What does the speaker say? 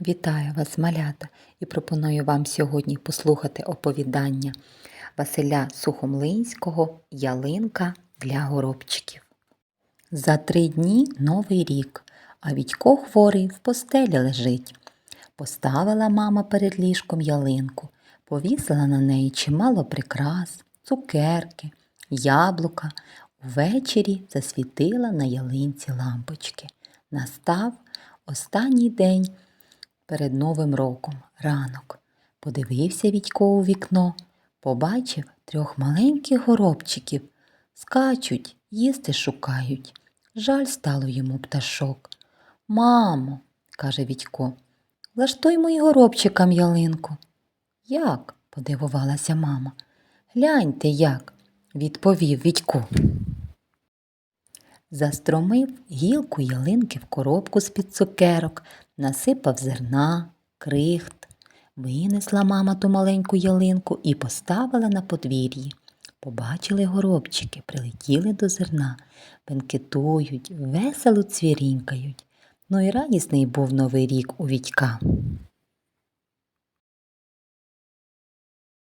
Вітаю вас, малята, і пропоную вам сьогодні послухати оповідання Василя Сухомлинського Ялинка для горобчиків. За три дні новий рік, а Вітько хворий в постелі лежить. Поставила мама перед ліжком ялинку, повісила на неї чимало прикрас, цукерки, яблука. Увечері засвітила на ялинці лампочки. Настав останній день перед Новим роком, ранок. Подивився Вітько у вікно, побачив трьох маленьких горобчиків. Скачуть, їсти шукають. Жаль стало йому пташок. Мамо, каже Вітько, влаштуймо й горобчикам ялинку. Як? подивувалася мама. Гляньте як, відповів Вітько. Застромив гілку ялинки в коробку з-під цукерок, насипав зерна, крихт. Винесла мама ту маленьку ялинку і поставила на подвір'ї. Побачили горобчики, прилетіли до зерна, бенкетують, весело цвірінькають. Ну і радісний був новий рік у Вітька.